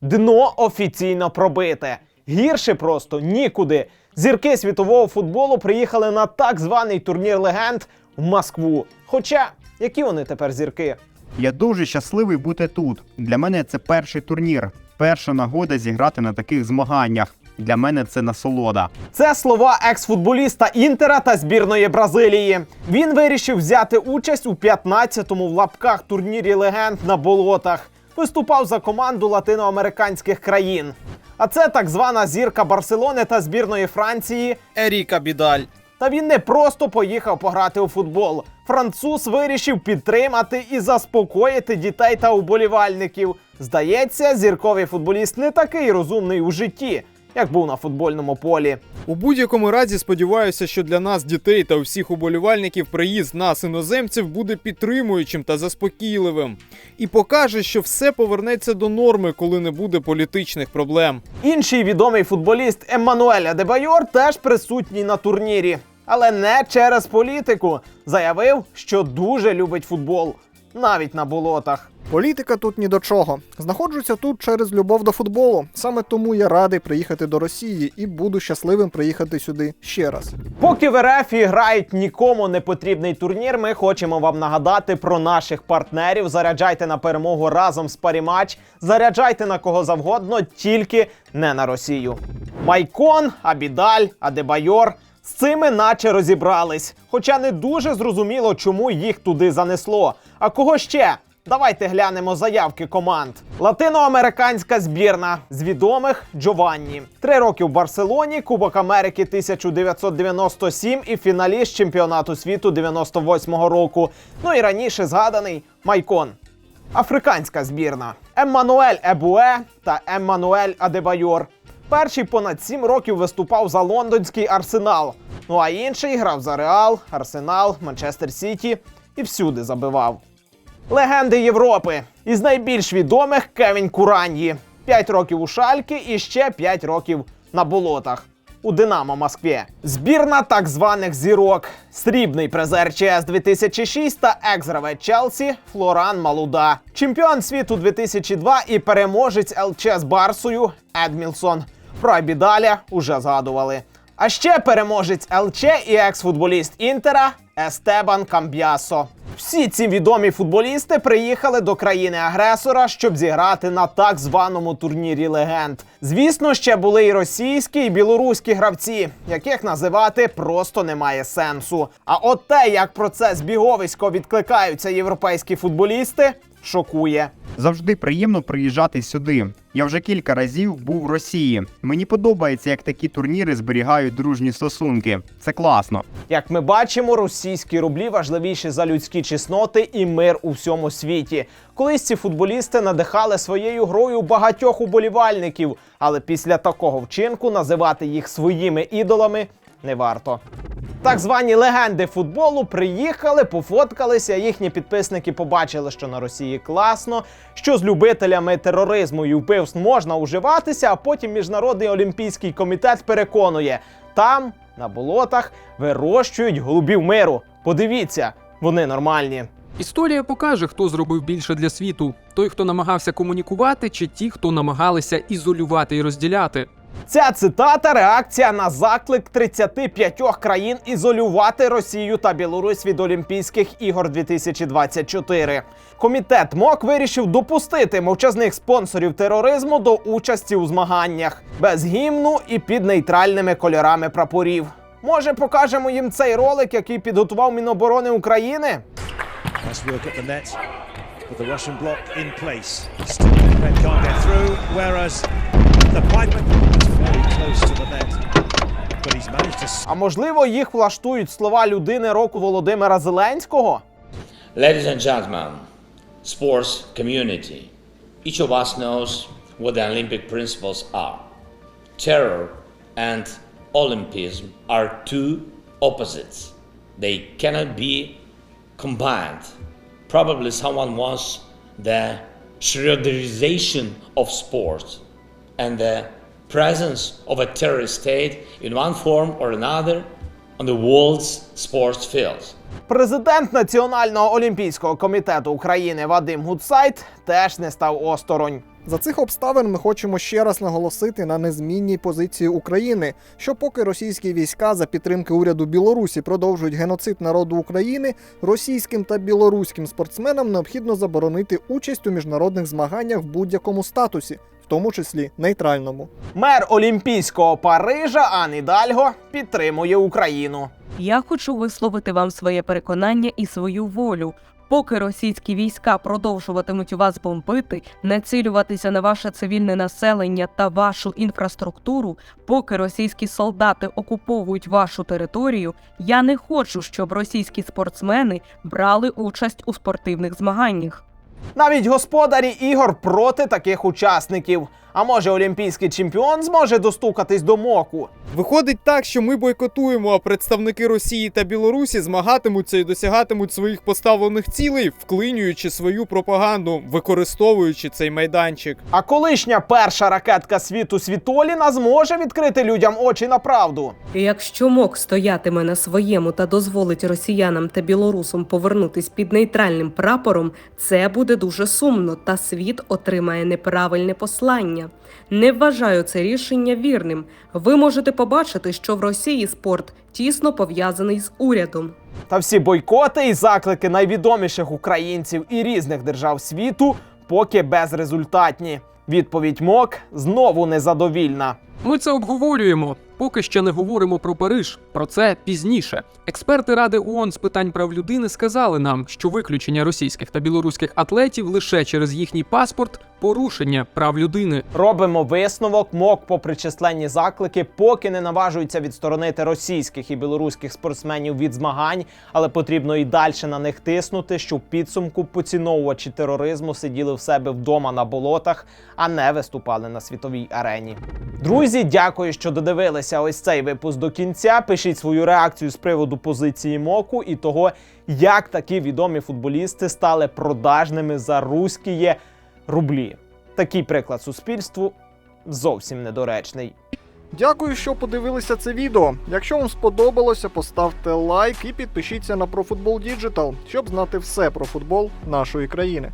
Дно офіційно пробите. Гірше просто нікуди. Зірки світового футболу приїхали на так званий турнір легенд в Москву. Хоча, які вони тепер зірки? Я дуже щасливий бути тут. Для мене це перший турнір, перша нагода зіграти на таких змаганнях. Для мене це насолода. Це слова екс-футболіста Інтера та збірної Бразилії. Він вирішив взяти участь у 15-му в лапках турнірі легенд на болотах. Виступав за команду латиноамериканських країн. А це так звана зірка Барселони та збірної Франції Еріка Бідаль. Та він не просто поїхав пограти у футбол. Француз вирішив підтримати і заспокоїти дітей та уболівальників. Здається, зірковий футболіст не такий розумний у житті, як був на футбольному полі. У будь-якому разі сподіваюся, що для нас, дітей та всіх уболівальників, приїзд нас, іноземців, буде підтримуючим та заспокійливим і покаже, що все повернеться до норми, коли не буде політичних проблем. Інший відомий футболіст Еммануель Адебайор теж присутній на турнірі, але не через політику. Заявив, що дуже любить футбол, навіть на болотах. Політика тут ні до чого. Знаходжуся тут через любов до футболу. Саме тому я радий приїхати до Росії і буду щасливим приїхати сюди ще раз. Поки в РФ грають нікому не потрібний турнір, ми хочемо вам нагадати про наших партнерів. Заряджайте на перемогу разом з Парімач. Заряджайте на кого завгодно, тільки не на Росію. Майкон, Абідаль, Адебайор. З цими наче розібрались. Хоча не дуже зрозуміло, чому їх туди занесло. А кого ще? Давайте глянемо заявки команд. Латиноамериканська збірна з відомих Джованні. Три роки в Барселоні, Кубок Америки 1997 і фіналіст чемпіонату світу 98-го року. Ну і раніше згаданий Майкон. Африканська збірна Еммануель Ебуе та Еммануель Адебайор. Перший понад сім років виступав за лондонський арсенал. Ну а інший грав за Реал, Арсенал, Манчестер Сіті і всюди забивав. Легенди Європи. Із найбільш відомих Кевін Кураньї. 5 років у Шальки і ще 5 років на болотах. У Динамо Москві. Збірна так званих зірок. Срібний призер ЧС 2006 та екс-гравець Челсі Флоран Малуда. Чемпіон світу 2002 і переможець ЛЧ з Барсою Едмілсон. Про Абідаля уже згадували. А ще переможець ЛЧ і екс-футболіст Інтера Естебан Камб'ясо. Всі ці відомі футболісти приїхали до країни-агресора, щоб зіграти на так званому турнірі легенд. Звісно, ще були і російські, і білоруські гравці, яких називати просто немає сенсу. А от те, як про це збіговисько відкликаються європейські футболісти, шокує. Завжди приємно приїжджати сюди. Я вже кілька разів був в Росії. Мені подобається, як такі турніри зберігають дружні стосунки. Це класно. Як ми бачимо, російські рублі важливіші за людські чесноти і мир у всьому світі. Колись ці футболісти надихали своєю грою багатьох уболівальників, але після такого вчинку називати їх своїми ідолами не варто. Так звані легенди футболу приїхали, пофоткалися. Їхні підписники побачили, що на Росії класно, що з любителями тероризму і вбивств можна уживатися. А потім міжнародний олімпійський комітет переконує, там на болотах вирощують голубів миру. Подивіться, вони нормальні. Історія покаже, хто зробив більше для світу: той, хто намагався комунікувати, чи ті, хто намагалися ізолювати і розділяти. Ця цитата реакція на заклик 35 країн ізолювати Росію та Білорусь від Олімпійських ігор 2024. Комітет МОК вирішив допустити мовчазних спонсорів тероризму до участі у змаганнях без гімну і під нейтральними кольорами прапорів. Може, покажемо їм цей ролик, який підготував Міноборони України? Nice А можливо, їх влаштують слова людини року Володимира Зеленського? Ladies and gentlemen, sports community, each of us knows what the Olympic principles are. Terror and Olympism are two opposites. They cannot be combined. Probably someone wants the Schröderization of sports and the presence of a terrorist state in one form or another on the world's sports fields. Президент Національного олімпійського комітету України Вадим Гудсайт теж не став осторонь. За цих обставин ми хочемо ще раз наголосити на незмінній позиції України, що поки російські війська за підтримки уряду Білорусі продовжують геноцид народу України, російським та білоруським спортсменам необхідно заборонити участь у міжнародних змаганнях в будь-якому статусі, в тому числі нейтральному. Мер Олімпійського Парижа Ан Ідальго підтримує Україну. Я хочу висловити вам своє переконання і свою волю. Поки російські війська продовжуватимуть вас бомбити, націлюватися на ваше цивільне населення та вашу інфраструктуру, поки російські солдати окуповують вашу територію, я не хочу, щоб російські спортсмени брали участь у спортивних змаганнях. Навіть господарі ігор проти таких учасників. А може, олімпійський чемпіон зможе достукатись до моку? Виходить так, що ми бойкотуємо, а представники Росії та Білорусі змагатимуться і досягатимуть своїх поставлених цілей, вклинюючи свою пропаганду, використовуючи цей майданчик. А колишня перша ракетка світу Світоліна зможе відкрити людям очі на правду. Якщо МОК стоятиме на своєму та дозволить росіянам та білорусам повернутись під нейтральним прапором, це буде дуже сумно, та світ отримає неправильне послання. Не вважаю це рішення вірним. Ви можете побачити, що в Росії спорт тісно пов'язаний з урядом. Та всі бойкоти і заклики найвідоміших українців і різних держав світу поки безрезультатні. Відповідь МОК знову незадовільна. Ми це обговорюємо. Поки ще не говоримо про Париж. Про це пізніше. Експерти Ради ООН з питань прав людини сказали нам, що виключення російських та білоруських атлетів лише через їхній паспорт порушення прав людини. Робимо висновок. МОК, попри численні заклики, поки не наважується відсторонити російських і білоруських спортсменів від змагань, але потрібно і далі на них тиснути, щоб підсумку поціновувачі тероризму сиділи в себе вдома на болотах, а не виступали на світовій арені. Друзі, дякую, що додивилися ось цей випуск до кінця. Пишіть свою реакцію з приводу позиції МОКу і того, як такі відомі футболісти стали продажними за руські рублі. Такий приклад суспільству зовсім недоречний. Дякую, що подивилися це відео. Якщо вам сподобалося, поставте лайк і підпишіться на ProFootball Digital, щоб знати все про футбол нашої країни.